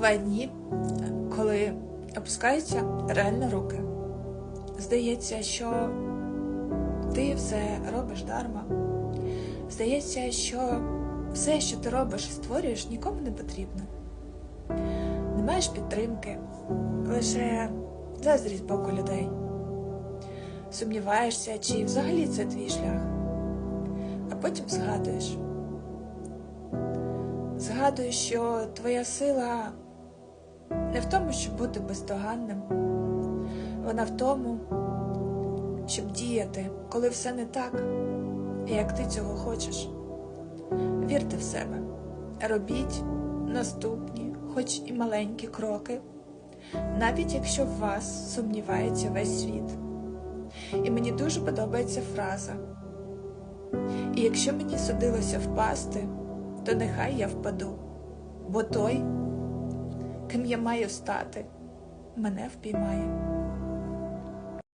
Бувають дні, коли опускаються реально руки. Здається, що ти все робиш дарма. Здається, що все, що ти робиш і створюєш, нікому не потрібно. Не маєш підтримки, лише заздрість боку людей. Сумніваєшся, чи взагалі це твій шлях. А потім згадуєш. Згадуєш, що твоя сила не в тому, щоб бути бездоганним, вона в тому, щоб діяти, коли все не так, як ти цього хочеш. Вірте в себе, робіть наступні, хоч і маленькі кроки, навіть якщо в вас сумнівається весь світ. І мені дуже подобається фраза. І якщо мені судилося впасти, то нехай я впаду, бо той, ким я маю стати, мене впіймає.